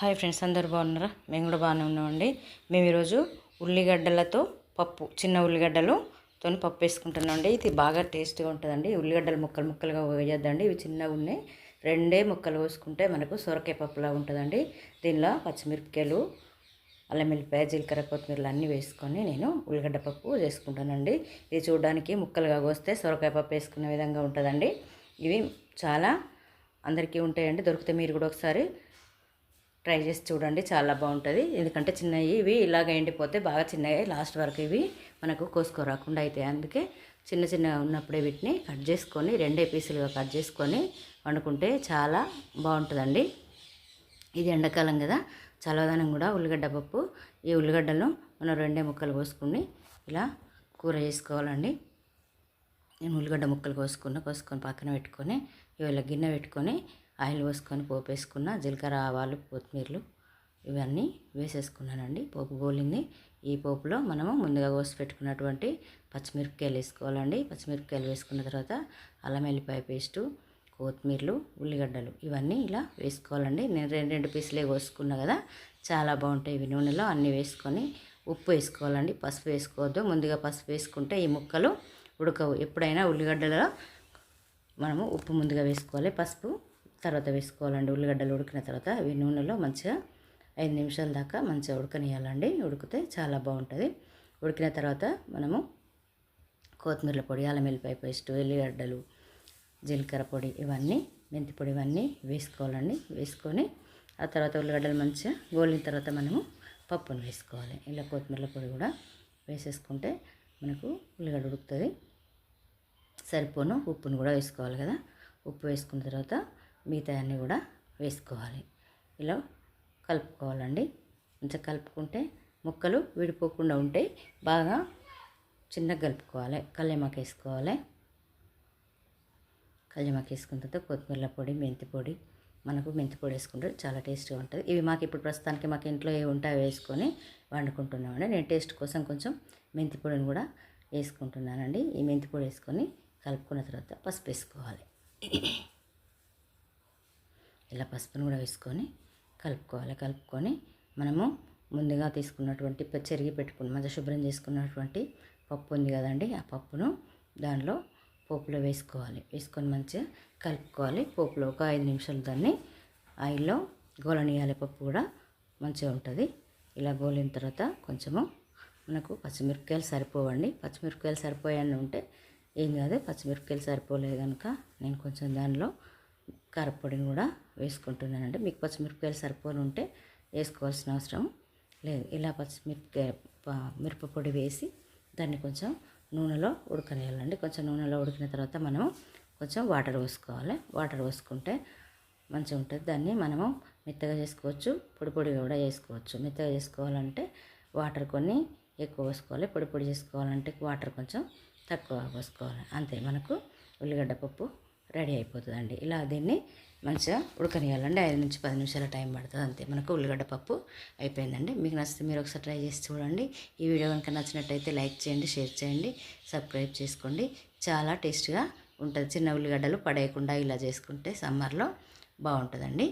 Hi friends అందరు బాగున్నారా? మేము కూడా బాగానే ఉన్నామండి. మేము ఈరోజు ఉల్లిగడ్డలతో పప్పు చిన్న ఉల్లిగడ్డలు తోని పప్పు వేసుకుంటున్నామండి. ఇది బాగా టేస్ట్గా ఉంటుందండి. ఉల్లిగడ్డలు ముక్కలు ముక్కలుగా వేయద్దండి. ఇవి చిన్నగా ఉన్నాయి. రెండే ముక్కలు పోసుకుంటే మనకు సొరకాయ పప్పులా ఉంటుందండి. దీనిలో పచ్చిమిరపకాయలు అల్లం వెల్లిపాయ జీలకర్ర కొత్తిమీరలు అన్నీ వేసుకొని నేను ఉల్లిగడ్డ పప్పు చేసుకుంటానండి. ఇది చూడడానికి ముక్కలుగా కోస్తే సొరకాయ పప్పు వేసుకునే విధంగా ఉంటుందండి. ఇవి చాలా అందరికీ ఉంటాయండి. దొరికితే మీరు కూడా ఒకసారి ట్రై చేసి చూడండి చాలా బాగుంటుంది. ఎందుకంటే చిన్నవి ఇవి ఇలాగ ఎండిపోతే బాగా చిన్నవి లాస్ట్ వరకు ఇవి మనకు కోసుకోరాకుండా అవుతాయి అందుకే చిన్న చిన్న ఉన్నప్పుడే వీటిని కట్ చేసుకొని రెండే పీసులుగా కట్ చేసుకొని వండుకుంటే చాలా బాగుంటుందండి. ఇది ఎండాకాలం కదా చల్లదనం కూడా ఉల్లిగడ్డ పప్పు. ఈ ఉల్లిగడ్డలను మనం రెండే ముక్కలు కోసుకుని ఇలా కూర చేసుకోవాలండి. నేను ఉల్లిగడ్డ ముక్కలు కోసుకున్న కోసుకొని పక్కన పెట్టుకొని ఇవాళ గిన్నె పెట్టుకొని ఆయిల్ పోసుకొని పోపు వేసుకున్న జీలకర్ర ఆవాలు కొత్తిమీరలు ఇవన్నీ వేసేసుకున్నానండి. పోపు గోలింది ఈ పోపులో మనము ముందుగా కోసి పెట్టుకున్నటువంటి పచ్చిమిరపకాయలు వేసుకోవాలండి. పచ్చిమిరపకాయలు వేసుకున్న తర్వాత అల్లం వెల్లిపాయ పేస్టు కొత్తిమీరలు ఉల్లిగడ్డలు ఇవన్నీ ఇలా వేసుకోవాలండి. నేను రెండు రెండు పీసులే కోసుకున్నా కదా చాలా బాగుంటాయి. ఇవి నూనెలో అన్నీ వేసుకొని ఉప్పు వేసుకోవాలండి. పసుపు వేసుకోవద్దు. ముందుగా పసుపు వేసుకుంటే ఈ ముక్కలు ఉడకవు. ఎప్పుడైనా ఉల్లిగడ్డలో మనము ఉప్పు ముందుగా వేసుకోవాలి. పసుపు తర్వాత వేసుకోవాలండి. ఉల్లిగడ్డలు ఉడికిన తర్వాత అవి నూనెలో మంచిగా ఐదు నిమిషాల దాకా మంచిగా ఉడకనియాలండి ఉడికితే చాలా బాగుంటుంది. ఉడికిన తర్వాత మనము కొత్తిమీర పొడి అల్లం వెల్లిపాయ పేస్ట్ ఎల్లిగడ్డలు జీలకర్ర పొడి ఇవన్నీ మెంతి పొడి ఇవన్నీ వేసుకోవాలండి. వేసుకొని ఆ తర్వాత ఉల్లిగడ్డలు మంచిగా గోలిన తర్వాత మనము పప్పును వేసుకోవాలి. ఇలా కొత్తిమీర పొడి కూడా వేసేసుకుంటే మనకు ఉల్లిగడ్డ ఉడుకుతుంది. సరిపోను. ఉప్పును కూడా వేసుకోవాలి కదా. ఉప్పు వేసుకున్న తర్వాత మిగతా అన్నీ కూడా వేసుకోవాలి. ఇలా కలుపుకోవాలండి. మంచిగా కలుపుకుంటే ముక్కలు విడిపోకుండా ఉంటాయి. బాగా చిన్నగా కలుపుకోవాలి. కల్లేమాకు వేసుకోవాలి. కల్లేమాకు వేసుకున్న తర్వాత కొత్తిమీర పొడి మెంతి పొడి మనకు మెంతి పొడి వేసుకుంటే చాలా టేస్ట్గా ఉంటుంది. ఇవి మాకు ఇప్పుడు ప్రస్తుతానికి మాకు ఇంట్లో ఏ ఉంటాయి వేసుకొని వండుకుంటున్నామండి. నేను టేస్ట్ కోసం కొంచెం మెంతి పొడిని కూడా వేసుకుంటున్నానండి. ఈ మెంతి పొడి వేసుకొని కలుపుకున్న తర్వాత పసుపు వేసుకోవాలి. ఇలా పసుపును కూడా వేసుకొని కలుపుకోవాలి. కలుపుకొని మనము ముందుగా తీసుకున్నటువంటి చెరిగి పెట్టుకుని మంచిగా శుభ్రం చేసుకున్నటువంటి పప్పు ఉంది కదండి. ఆ పప్పును దానిలో పోపులో వేసుకోవాలి. వేసుకొని మంచిగా కలుపుకోవాలి. పోపులో ఒక ఐదు నిమిషాలు దాన్ని ఆయిల్లో గోలనియాలి పప్పు కూడా మంచిగా ఉంటుంది. ఇలా గోలిన తర్వాత కొంచెము మనకు పచ్చిమిరపకాయలు సరిపోవండి. పచ్చిమిరపకాయలు సరిపోయాన్ని ఉంటే ఏం కాదు. పచ్చిమిరపకాయలు సరిపోలేదు కనుక నేను కొంచెం దానిలో కారపొడిని కూడా వేసుకుంటున్నానండి. మీకు పచ్చిమిరపకాయలు సరిపోని ఉంటే వేసుకోవాల్సిన అవసరం లేదు. ఇలా పచ్చిమిరపకాయ మిరపపొడి వేసి దాన్ని కొంచెం నూనెలో ఉడకనేయాలండి కొంచెం నూనెలో ఉడికిన తర్వాత మనము కొంచెం వాటర్ పోసుకోవాలి. వాటర్ పోసుకుంటే మంచిగా ఉంటుంది. దాన్ని మనము మెత్తగా చేసుకోవచ్చు. పొడి పొడి కూడా చేసుకోవచ్చు. మెత్తగా చేసుకోవాలంటే వాటర్ కొన్ని ఎక్కువ పోసుకోవాలి. పొడి పొడి చేసుకోవాలంటే వాటర్ కొంచెం తక్కువ పోసుకోవాలి. అంతే. మనకు ఉల్లిగడ్డ పప్పు రెడీ అయిపోతుందండి. ఇలా దీన్ని మంచిగా ఉడకనియాలండి ఐదు నుంచి పది నిమిషాల టైం పడుతుంది అంతే. మనకు ఉల్లిగడ్డ పప్పు అయిపోయిందండి. మీకు నచ్చితే మీరు ఒకసారి ట్రై చేసి చూడండి. ఈ వీడియో కనుక నచ్చినట్టయితే లైక్ చేయండి షేర్ చేయండి సబ్స్క్రైబ్ చేసుకోండి. చాలా టేస్ట్గా ఉంటుంది. చిన్న ఉల్లిగడ్డలు పడేయకుండా ఇలా చేసుకుంటే సమ్మర్లో బాగుంటుందండి.